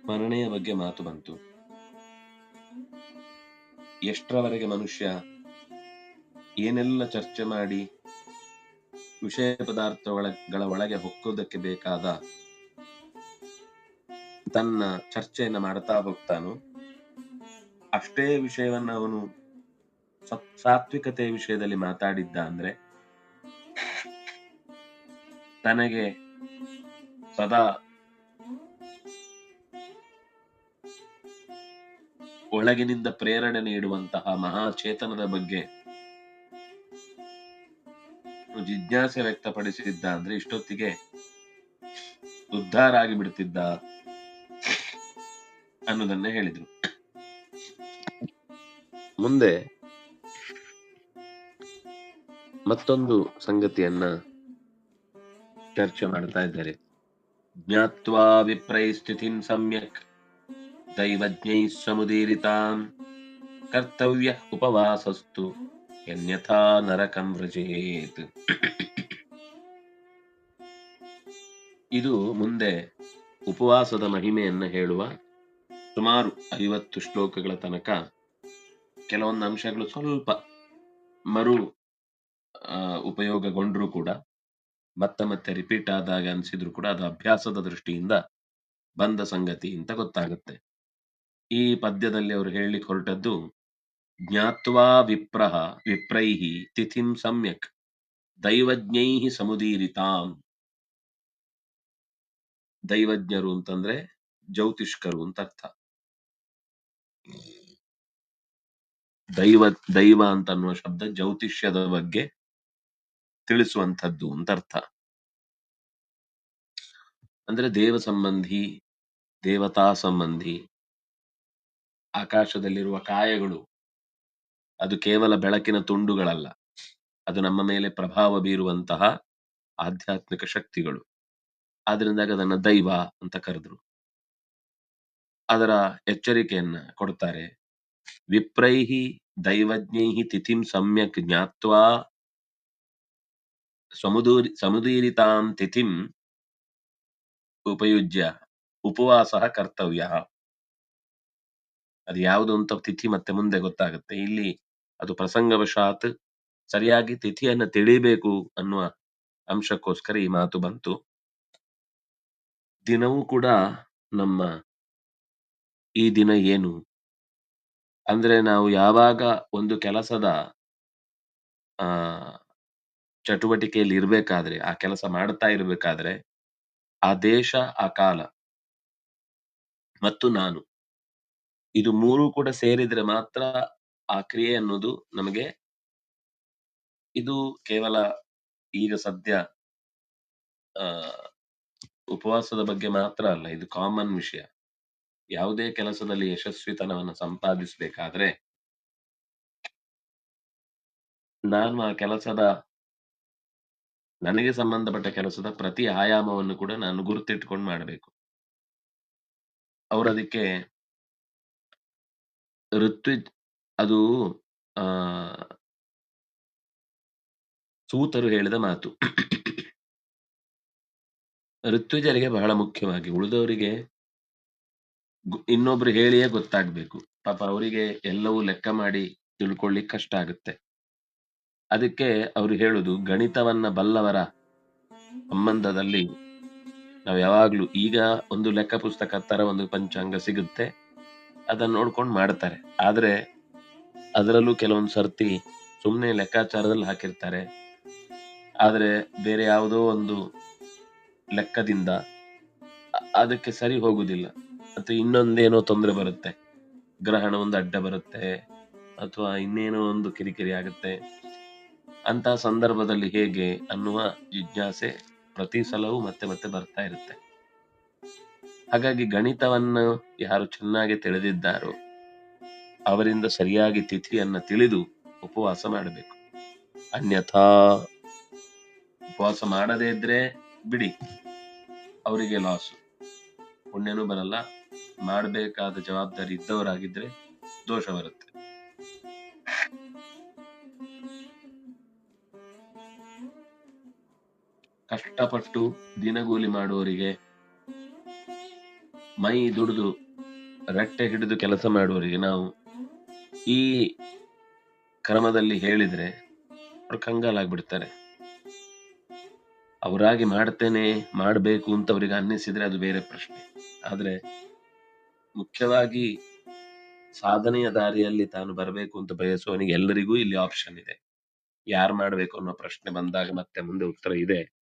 ಸ್ಮರಣೆಯ ಬಗ್ಗೆ ಮಾತು ಬಂತು. ಎಷ್ಟರವರೆಗೆ ಮನುಷ್ಯ ಏನೆಲ್ಲ ಚರ್ಚೆ ಮಾಡಿ ವಿಷಯ ಪದಾರ್ಥಗಳ ಒಳಗೆ ಹೊಕ್ಕೋದಕ್ಕೆ ಬೇಕಾದ ತನ್ನ ಚರ್ಚೆಯನ್ನು ಮಾಡ್ತಾ ಹೋಗ್ತಾನೋ, ಅಷ್ಟೇ ವಿಷಯವನ್ನ ಅವನು ಸತ್- ಸಾತ್ವಿಕತೆಯ ವಿಷಯದಲ್ಲಿ ಮಾತಾಡಿದ್ದ ಅಂದ್ರೆ ತನಗೆ ಸದಾ ಒಳಗಿನಿಂದ ಪ್ರೇರಣೆ ನೀಡುವಂತಹ ಮಹಾಚೇತನದ ಬಗ್ಗೆ ಜಿಜ್ಞಾಸೆ ವ್ಯಕ್ತಪಡಿಸಿದ್ದ ಅಂದ್ರೆ ಇಷ್ಟೊತ್ತಿಗೆ ಉದ್ಧಾರ ಆಗಿ ಬಿಡ್ತಿದ್ದ ಅನ್ನೋದನ್ನೇ ಹೇಳಿದ್ರು. ಮುಂದೆ ಮತ್ತೊಂದು ಸಂಗತಿಯನ್ನ ಚರ್ಚೆ ಮಾಡ್ತಾ ಇದ್ದಾರೆ. ಜ್ಞಾತ್ವಾ ವಿಪ್ರೈ ಸ್ಥಿತಿನ್ ಸಮ್ಯಕ್. ದೈವಜ್ಞೈ ಸಮುದೀರಿತಾಂ ಕರ್ತವ್ಯ ಉಪವಾಸಸ್ತು ಎನ್ಯಥಾ ನರಕಂ ವ್ರಜೇತ್ ಇದು ಮುಂದೆ ಉಪವಾಸದ ಮಹಿಮೆಯನ್ನು ಹೇಳುವ ಸುಮಾರು ಐವತ್ತು ಶ್ಲೋಕಗಳ ತನಕ ಕೆಲವೊಂದು ಅಂಶಗಳು ಸ್ವಲ್ಪ ಮರು ಉಪಯೋಗಗೊಂಡ್ರು ಕೂಡ, ಮತ್ತೆ ಮತ್ತೆ ರಿಪೀಟ್ ಆದಾಗ ಅನಿಸಿದ್ರು ಕೂಡ ಅದು ಅಭ್ಯಾಸದ ದೃಷ್ಟಿಯಿಂದ ಬಂದ ಸಂಗತಿ ಅಂತ ಗೊತ್ತಾಗುತ್ತೆ. ಈ ಪದ್ಯದಲ್ಲಿ ಅವರು ಹೇಳಲಿಕ್ಕೆ ಹೊರಟದ್ದು, ಜ್ಞಾತ್ವಾ ವಿಪ್ರಹ ವಿಪ್ರೈಹಿ ತಿಥಿಂ ಸಮ್ಯಕ್ ದೈವಜ್ಞೈ ಸಮುದೀರಿತಾಂ. ದೈವಜ್ಞರು ಅಂತಂದ್ರೆ ಜ್ಯೋತಿಷ್ಕರು ಅಂತ ಅರ್ಥ. ದೈವ ದೈವ ಅಂತ ಅನ್ನುವ ಶಬ್ದ ಜ್ಯೋತಿಷ್ಯದ ಬಗ್ಗೆ ತಿಳಿಸುವಂಥದ್ದು ಅಂತ ಅರ್ಥ. ಅಂದ್ರೆ ದೇವ ಸಂಬಂಧಿ ದೇವತಾ ಸಂಬಂಧಿ ಆಕಾಶದಲ್ಲಿರುವ ಕಾಯಗಳು. ಅದು ಕೇವಲ ಬೆಳಕಿನ ತುಂಡುಗಳಲ್ಲ. ಅದು ನಮ್ಮ ಮೇಲೆ ಪ್ರಭಾವ ಬೀರುವಂತಹ ಆಧ್ಯಾತ್ಮಿಕ ಶಕ್ತಿಗಳು. ಆದ್ರಿಂದಾಗ ಅದನ್ನ ದೈವ ಅಂತ ಕರೆದ್ರು. ಅದರ ಎಚ್ಚರಿಕೆಯನ್ನ ಕೊಡ್ತಾರೆ. ವಿಪ್ರೈಹಿ ದೈವಜ್ಞೈಹಿ ತಿಥಿಂ ಸಮ್ಯಕ್ ಜ್ಞಾತ್ವಾ ಸಮುದೂರಿ ಸಮುದೀರಿತಾಂ ತಿಥಿಂ ಉಪಯುಜ್ಯ ಉಪವಾಸ ಕರ್ತವ್ಯ. ಅದು ಯಾವುದು ಅಂತ ತಿಥಿ ಮತ್ತೆ ಮುಂದೆ ಗೊತ್ತಾಗುತ್ತೆ. ಇಲ್ಲಿ ಅದು ಪ್ರಸಂಗವಶಾತ್ ಸರಿಯಾಗಿ ತಿಥಿಯನ್ನ ತಿಳಿಬೇಕು ಅನ್ನುವ ಅಂಶಕ್ಕೋಸ್ಕರ ಈ ಮಾತು ಬಂತು. ದಿನವೂ ಕೂಡ ನಮ್ಮ ಈ ದಿನ ಏನು? ಅಂದ್ರೆ ನಾವು ಯಾವಾಗ ಒಂದು ಕೆಲಸದ, ಆ, ಚಟುವಟಿಕೆಯಲ್ಲಿ ಇರ್ಬೇಕಾದ್ರೆ, ಆ ಕೆಲಸ ಮಾಡ್ತಾ ಇರ್ಬೇಕಾದ್ರೆ, ಆ ದೇಶ, ಆ ಕಾಲ, ಮತ್ತು ನಾನು ಇದು ಮೂರು ಕೂಡ ಸೇರಿದ್ರೆ ಮಾತ್ರ ಆ ಕ್ರಿಯೆ ಅನ್ನೋದು ನಮಗೆ ಇದು ಕೇವಲ ಈಗ ಸದ್ಯ ಉಪವಾಸದ ಬಗ್ಗೆ ಮಾತ್ರ ಅಲ್ಲ, ಇದು ಕಾಮನ್ ವಿಷಯ. ಯಾವುದೇ ಕೆಲಸದಲ್ಲಿ ಯಶಸ್ವಿತನವನ್ನು ಸಂಪಾದಿಸಬೇಕಾದ್ರೆ ನಾನು ಆ ಕೆಲಸದ ನನಗೆ ಸಂಬಂಧಪಟ್ಟ ಕೆಲಸದ ಪ್ರತಿ ಆಯಾಮವನ್ನು ಕೂಡ ನಾನು ಗುರುತಿಟ್ಕೊಂಡು ಮಾಡಬೇಕು. ಅವರದಕ್ಕೆ ಋತ್ವಿಜ್ ಅದು, ಆ, ಸೂತರು ಹೇಳಿದ ಮಾತು. ಋತ್ವಿಜರಿಗೆ ಬಹಳ ಮುಖ್ಯವಾಗಿ ಉಳಿದವರಿಗೆ ಇನ್ನೊಬ್ರು ಹೇಳಿಯೇ ಗೊತ್ತಾಗ್ಬೇಕು. ಪಾಪ ಅವರಿಗೆ ಎಲ್ಲವೂ ಲೆಕ್ಕ ಮಾಡಿ ತಿಳ್ಕೊಳ್ಳಿಕ್ ಕಷ್ಟ ಆಗುತ್ತೆ. ಅದಕ್ಕೆ ಅವರು ಹೇಳುದು, ಗಣಿತವನ್ನ ಬಲ್ಲವರ ಸಂಬಂಧದಲ್ಲಿ ನಾವು ಯಾವಾಗ್ಲೂ ಈಗ ಒಂದು ಲೆಕ್ಕ ಪುಸ್ತಕ ತರ ಒಂದು ಪಂಚಾಂಗ ಸಿಗುತ್ತೆ. ಅದನ್ನ ನೋಡ್ಕೊಂಡು ಮಾಡ್ತಾರೆ. ಆದ್ರೆ ಅದರಲ್ಲೂ ಕೆಲವೊಂದು ಸರ್ತಿ ಸುಮ್ಮನೆ ಲೆಕ್ಕಾಚಾರದಲ್ಲಿ ಹಾಕಿರ್ತಾರೆ. ಆದರೆ ಬೇರೆ ಯಾವುದೋ ಒಂದು ಲೆಕ್ಕದಿಂದ ಅದಕ್ಕೆ ಸರಿ ಹೋಗುದಿಲ್ಲ. ಅಥವಾ ಇನ್ನೊಂದೇನೋ ತೊಂದರೆ ಬರುತ್ತೆ. ಗ್ರಹಣ ಒಂದು ಅಡ್ಡ ಬರುತ್ತೆ. ಅಥವಾ ಇನ್ನೇನೋ ಒಂದು ಕಿರಿಕಿರಿ ಆಗುತ್ತೆ. ಅಂತ ಸಂದರ್ಭದಲ್ಲಿ ಹೇಗೆ ಅನ್ನುವ ಜಿಜ್ಞಾಸೆ ಪ್ರತಿ ಸಲವೂ ಮತ್ತೆ ಮತ್ತೆ ಬರ್ತಾ ಇರುತ್ತೆ. ಹಾಗಾಗಿ ಗಣಿತವನ್ನು ಯಾರು ಚೆನ್ನಾಗಿ ತಿಳಿದಿದ್ದಾರೋ ಅವರಿಂದ ಸರಿಯಾಗಿ ತಿಥಿಯನ್ನು ತಿಳಿದು ಉಪವಾಸ ಮಾಡಬೇಕು. ಅನ್ಯಥಾ ಉಪವಾಸ ಮಾಡದೇ ಇದ್ರೆ ಬಿಡಿ, ಅವರಿಗೆ ಲಾಸು ಪುಣ್ಯನೂ ಬರಲ್ಲ, ಮಾಡಬೇಕಾದ ಜವಾಬ್ದಾರಿ ಇದ್ದವರಾಗಿದ್ರೆ ದೋಷ ಬರುತ್ತೆ. ಕಷ್ಟಪಟ್ಟು ದಿನಗೂಲಿ ಮಾಡುವವರಿಗೆ ಮೈ ದುಡಿದು ರಟ್ಟೆ ಹಿಡಿದು ಕೆಲಸ ಮಾಡುವವರಿಗೆ ನಾವು ಈ ಕ್ರಮದಲ್ಲಿ ಹೇಳಿದ್ರೆ ಅವ್ರು ಕಂಗಾಲಾಗ್ಬಿಡ್ತಾರೆ. ಅವರಾಗಿ ಮಾಡ್ತೇನೆ, ಮಾಡಬೇಕು ಅಂತ ಅವರಿಗೆ ಅನ್ನಿಸಿದ್ರೆ ಅದು ಬೇರೆ ಪ್ರಶ್ನೆ. ಆದ್ರೆ ಮುಖ್ಯವಾಗಿ ಸಾಧನೆಯ ದಾರಿಯಲ್ಲಿ ತಾನು ಬರಬೇಕು ಅಂತ ಬಯಸುವವನಿಗೆ ಎಲ್ಲರಿಗೂ ಇಲ್ಲಿ ಆಪ್ಷನ್ ಇದೆ. ಯಾರು ಮಾಡಬೇಕು ಅನ್ನೋ ಪ್ರಶ್ನೆ ಬಂದಾಗ ಮತ್ತೆ ಮುಂದೆ ಉತ್ತರ ಇದೆ.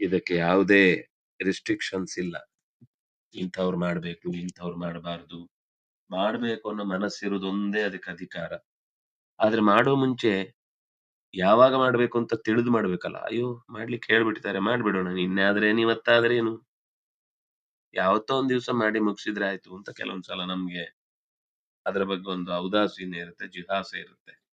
ಇದಕ್ಕೆ ಯಾವುದೇ ರಿಸ್ಟ್ರಿಕ್ಷನ್ಸ್ ಇಲ್ಲ. ಇಂಥವ್ರು ಮಾಡ್ಬೇಕು, ಇಂಥವ್ರು ಮಾಡಬಾರದು. ಮಾಡ್ಬೇಕು ಅನ್ನೋ ಮನಸ್ಸಿರೋದೊಂದೇ ಅದಕ್ಕೆ ಅಧಿಕಾರ. ಆದ್ರೆ ಮಾಡೋ ಮುಂಚೆ ಯಾವಾಗ ಮಾಡ್ಬೇಕು ಅಂತ ತಿಳಿದು ಮಾಡ್ಬೇಕಲ್ಲ. ಅಯ್ಯೋ, ಮಾಡ್ಲಿಕ್ಕೆ ಹೇಳ್ಬಿಟ್ಟಿದ್ದಾರೆ, ಮಾಡ್ಬಿಡೋಣ. ನಿನ್ನೆ ಇವತ್ತಾದ್ರೆ ಏನು? ಯಾವತ್ತೋ ಒಂದ್ ದಿವಸ ಮಾಡಿ ಮುಗಿಸಿದ್ರೆ ಆಯ್ತು ಅಂತ ಕೆಲವೊಂದ್ಸಲ ನಮ್ಗೆ ಅದರ ಬಗ್ಗೆ ಒಂದು ಔದಾಸೀನ ಇರುತ್ತೆ, ಜಿಹಾಸೆ ಇರುತ್ತೆ.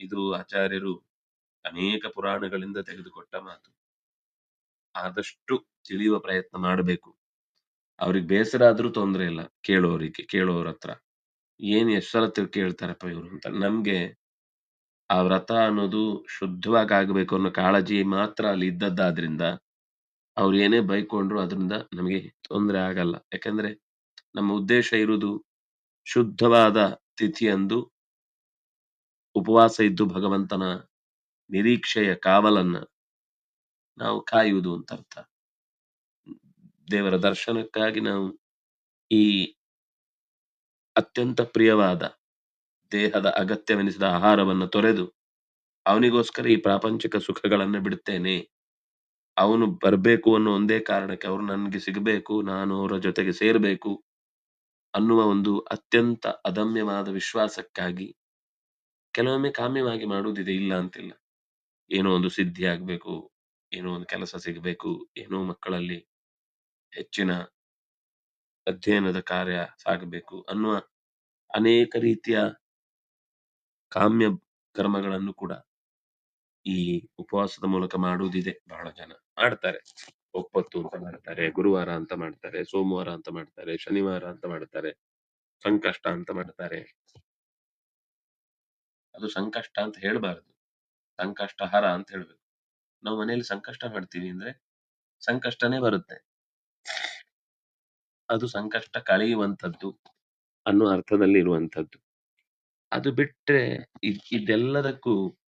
ಇದು ಆಚಾರ್ಯರು ಅನೇಕ ಪುರಾಣಗಳಿಂದ ತೆಗೆದುಕೊಟ್ಟ ಮಾತು. ಆದಷ್ಟು ತಿಳಿಯುವ ಪ್ರಯತ್ನ ಮಾಡಬೇಕು. ಅವ್ರಿಗೆ ಬೇಸರ ಆದ್ರೂ ತೊಂದ್ರೆ ಇಲ್ಲ. ಕೇಳೋರಿಗೆ ಕೇಳೋರ ಹತ್ರ ಏನ್ ಎಷ್ಟ್ ಸಲ ಕೇಳ್ತಾರಪ್ಪ ಇವ್ರು ಅಂತ. ನಮ್ಗೆ ಆ ವ್ರತ ಅನ್ನೋದು ಶುದ್ಧವಾಗಿ ಆಗ್ಬೇಕು ಅನ್ನೋ ಕಾಳಜಿ ಮಾತ್ರ ಅಲ್ಲಿ ಇದ್ದದ್ದಾದ್ರಿಂದ ಅವ್ರು ಏನೇ ಬೈಕೊಂಡ್ರು ಅದರಿಂದ ನಮಗೆ ತೊಂದರೆ ಆಗಲ್ಲ. ಯಾಕಂದ್ರೆ ನಮ್ಮ ಉದ್ದೇಶ ಇರುವುದು ಶುದ್ಧವಾದ ತಿಥಿಯಂದು ಉಪವಾಸ ಇದ್ದು ಭಗವಂತನ ನಿರೀಕ್ಷೆಯ ಕಾವಲನ್ನ ನಾವು ಕಾಯುವುದು ಅಂತ ಅರ್ಥ. ದೇವರ ದರ್ಶನಕ್ಕಾಗಿ ನಾವು ಈ ಅತ್ಯಂತ ಪ್ರಿಯವಾದ ದೇಹದ ಅಗತ್ಯವೆನಿಸಿದ ಆಹಾರವನ್ನು ತೊರೆದು ಅವನಿಗೋಸ್ಕರ ಈ ಪ್ರಾಪಂಚಿಕ ಸುಖಗಳನ್ನು ಬಿಡುತ್ತೇನೆ. ಅವನು ಬರಬೇಕು ಅನ್ನೋ ಒಂದೇ ಕಾರಣಕ್ಕೆ ಅವರು ನನಗೆ ಸಿಗಬೇಕು, ನಾನು ಅವರ ಜೊತೆಗೆ ಸೇರಬೇಕು ಅನ್ನುವ ಒಂದು ಅತ್ಯಂತ ಅದಮ್ಯವಾದ ವಿಶ್ವಾಸಕ್ಕಾಗಿ ಕೆಲವೊಮ್ಮೆ ಕಾಮ್ಯವಾಗಿ ಮಾಡುವುದಿದೆ, ಇಲ್ಲ ಅಂತಿಲ್ಲ. ಏನೋ ಒಂದು ಸಿದ್ಧಿ ಆಗಬೇಕು ಏನೋ ಒಂದು ಕೆಲಸ ಸಿಗಬೇಕು, ಏನೋ ಮಕ್ಕಳಲ್ಲಿ ಹೆಚ್ಚಿನ ಅಧ್ಯಯನದ ಕಾರ್ಯ ಸಾಗಬೇಕು ಅನ್ನುವ ಅನೇಕ ರೀತಿಯ ಕಾಮ್ಯ ಕರ್ಮಗಳನ್ನು ಕೂಡ ಈ ಉಪವಾಸದ ಮೂಲಕ ಮಾಡುವುದಿದೆ. ಬಹಳ ಜನ ಮಾಡ್ತಾರೆ. ಒಪ್ಪತ್ತು ಅಂತ ಮಾಡ್ತಾರೆ, ಗುರುವಾರ ಅಂತ ಮಾಡ್ತಾರೆ, ಸೋಮವಾರ ಅಂತ ಮಾಡ್ತಾರೆ, ಶನಿವಾರ ಅಂತ ಮಾಡ್ತಾರೆ, ಸಂಕಷ್ಟ ಅಂತ ಮಾಡ್ತಾರೆ. ಅದು ಸಂಕಷ್ಟ ಅಂತ ಹೇಳ್ಬಾರ್ದು. ಸಂಕಷ್ಟಹರ ಅಂತ ಹೇಳ್ಬೇಕು. ನಾವು ಮನೆಯಲ್ಲಿ ಸಂಕಷ್ಟ ಮಾಡ್ತೀವಿ ಅಂದ್ರೆ ಸಂಕಷ್ಟನೇ ಬರುತ್ತೆ. ಅದು ಸಂಕಷ್ಟ ಕಳೆಯುವಂಥದ್ದು ಅನ್ನೋ ಅರ್ಥದಲ್ಲಿ ಇರುವಂಥದ್ದು. ಅದು ಬಿಟ್ಟರೆ ಇದ್- ಇದೆಲ್ಲದಕ್ಕೂ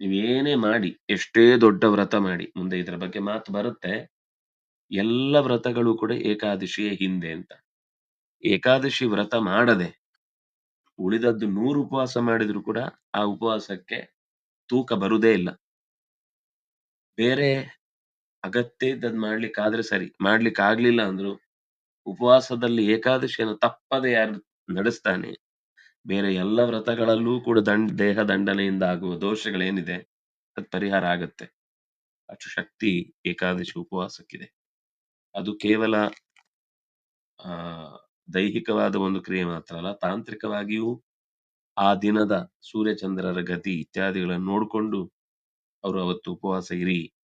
ನೀವೇನೇ ಮಾಡಿ, ಎಷ್ಟೇ ದೊಡ್ಡ ವ್ರತ ಮಾಡಿ, ಮುಂದೆ ಇದರ ಬಗ್ಗೆ ಮಾತು ಬರುತ್ತೆ. ಎಲ್ಲ ವ್ರತಗಳು ಕೂಡ ಏಕಾದಶಿಯ ಹಿಂದೆ ಅಂತ. ಏಕಾದಶಿ ವ್ರತ ಮಾಡದೆ, ಉಳಿದದ್ದು ನೂರು ಉಪವಾಸ ಮಾಡಿದ್ರು ಕೂಡ ಆ ಉಪವಾಸಕ್ಕೆ ತೂಕ ಬರುವುದೇ ಇಲ್ಲ. ಬೇರೆ ಅಗತ್ಯ ಇದ್ದದ್ ಮಾಡ್ಲಿಕ್ಕೆ ಆದ್ರೆ ಸರಿ. ಮಾಡ್ಲಿಕ್ಕೆ ಆಗ್ಲಿಲ್ಲ ಅಂದ್ರು ಉಪವಾಸದಲ್ಲಿ ಏಕಾದಶಿಯನ್ನು ತಪ್ಪದೆ ಯಾರು ನಡೆಸ್ತಾನೆ. ಬೇರೆ ಎಲ್ಲ ವ್ರತಗಳಲ್ಲೂ ಕೂಡ ದಂಡ, ದೇಹ ದಂಡನೆಯಿಂದ ಆಗುವ ದೋಷಗಳೇನಿದೆ, ಅದ್ ಪರಿಹಾರ ಆಗತ್ತೆ. ಅಷ್ಟು ಶಕ್ತಿ ಏಕಾದಶಿ ಉಪವಾಸಕ್ಕಿದೆ. ಅದು ಕೇವಲ, ಆ, ದೈಹಿಕವಾದ ಒಂದು ಕ್ರಿಯೆ ಮಾತ್ರ ಅಲ್ಲ, ತಾಂತ್ರಿಕವಾಗಿಯೂ ಆ ದಿನದ ಸೂರ್ಯಚಂದ್ರರ ಗತಿ ಇತ್ಯಾದಿಗಳನ್ನು ನೋಡಿಕೊಂಡು ಅವರು ಅವತ್ತು ಉಪವಾಸ ಇರಿ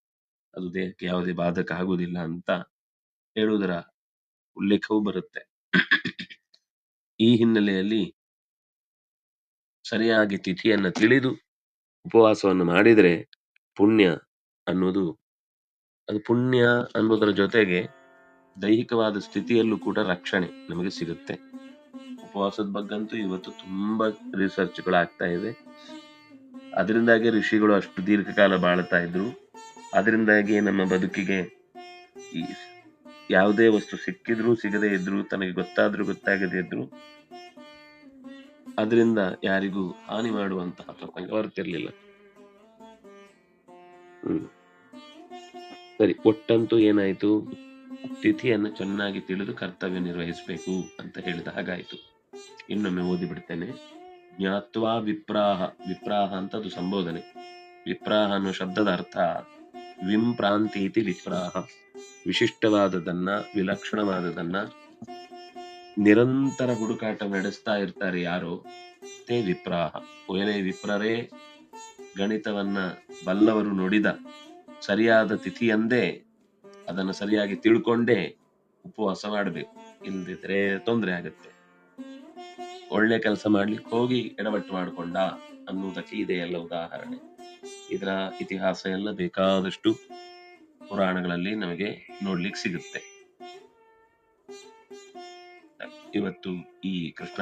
ಅದು ದೇಹಕ್ಕೆ ಯಾವುದೇ ಬಾಧಕ ಆಗುವುದಿಲ್ಲ ಅಂತ ಹೇಳುವುದರ ಉಲ್ಲೇಖವೂ ಬರುತ್ತೆ. ಈ ಹಿನ್ನೆಲೆಯಲ್ಲಿ ಸರಿಯಾಗಿ ತಿಥಿಯನ್ನ ತಿಳಿದು ಉಪವಾಸವನ್ನು ಮಾಡಿದರೆ ಪುಣ್ಯ ಅನ್ನೋದು ಅದು ಪುಣ್ಯ ಅನ್ನೋದರ ಜೊತೆಗೆ ದೈಹಿಕವಾದ ಸ್ಥಿತಿಯಲ್ಲೂ ಕೂಡ ರಕ್ಷಣೆ ನಮಗೆ ಸಿಗುತ್ತೆ. ಉಪವಾಸದ ಬಗ್ಗಂತೂ ಇವತ್ತು ತುಂಬಾ ರಿಸರ್ಚ್ಗಳು ಆಗ್ತಾ ಇದೆ. ಅದರಿಂದಾಗಿ ಋಷಿಗಳು ಅಷ್ಟು ದೀರ್ಘಕಾಲ ಬಾಳ್ತಾ ಇದ್ರು. ಅದರಿಂದಾಗಿ ನಮ್ಮ ಬದುಕಿಗೆ ಈ ಯಾವುದೇ ವಸ್ತು ಸಿಕ್ಕಿದ್ರೂ, ಸಿಗದೇ ಇದ್ರು, ತನಗೆ ಗೊತ್ತಾದ್ರೂ, ಗೊತ್ತಾಗದೇ ಇದ್ರು, ಅದರಿಂದ ಯಾರಿಗೂ ಹಾನಿ ಮಾಡುವಂತಹ ಪ್ರಸಂಗ ಬರ್ತಿರ್ಲಿಲ್ಲ ಹ್ಮ್. ಸರಿ, ಒಟ್ಟಂತೂ ಏನಾಯ್ತು? ತಿಥಿಯನ್ನು ಚೆನ್ನಾಗಿ ತಿಳಿದು ಕರ್ತವ್ಯ ನಿರ್ವಹಿಸಬೇಕು ಅಂತ ಹೇಳಿದ ಹಾಗಾಯ್ತು. ಇನ್ನೊಮ್ಮೆ ಓದಿ ಬಿಡ್ತೇನೆ. ಜ್ಞಾತ್ವಾ ವಿಪ್ರಾಹ. ವಿಪ್ರಾಹ ಅಂತ ಅದು ಸಂಬೋಧನೆ. ವಿಪ್ರಾಹ ಅನ್ನೋ ಶಬ್ದದ ಅರ್ಥ ವಿಂ ಇತಿ ವಿಪ್ರಾಹ. ವಿಶಿಷ್ಟವಾದದನ್ನ, ವಿಲಕ್ಷಣವಾದದನ್ನ ನಿರಂತರ ಹುಡುಕಾಟ ನಡೆಸ್ತಾ ಇರ್ತಾರೆ ಯಾರು ತೇ ವಿಪ್ರಾಹ. ಒಯಲೆ ವಿಪ್ರರೇ, ಗಣಿತವನ್ನ ಬಲ್ಲವರು ನುಡಿದ ಸರಿಯಾದ ತಿಥಿಯಂದೇ ಅದನ್ನು ಸರಿಯಾಗಿ ತಿಳ್ಕೊಂಡೇ ಉಪವಾಸ ಮಾಡಬೇಕು. ಇಲ್ದಿದ್ರೆ ತೊಂದರೆ ಆಗುತ್ತೆ. ಒಳ್ಳೆ ಕೆಲಸ ಮಾಡ್ಲಿಕ್ಕೆ ಹೋಗಿ ಎಡವಟ್ಟು ಮಾಡಿಕೊಂಡ ಅನ್ನುವುದಕ್ಕೆ ಇದೆ ಎಲ್ಲ ಉದಾಹರಣೆ. ಇದರ ಇತಿಹಾಸ ಎಲ್ಲ ಬೇಕಾದಷ್ಟು ಪುರಾಣಗಳಲ್ಲಿ ನಮಗೆ ನೋಡ್ಲಿಕ್ಕೆ ಸಿಗುತ್ತೆ. ಇವತ್ತು ಈ ಕೃಷ್ಣ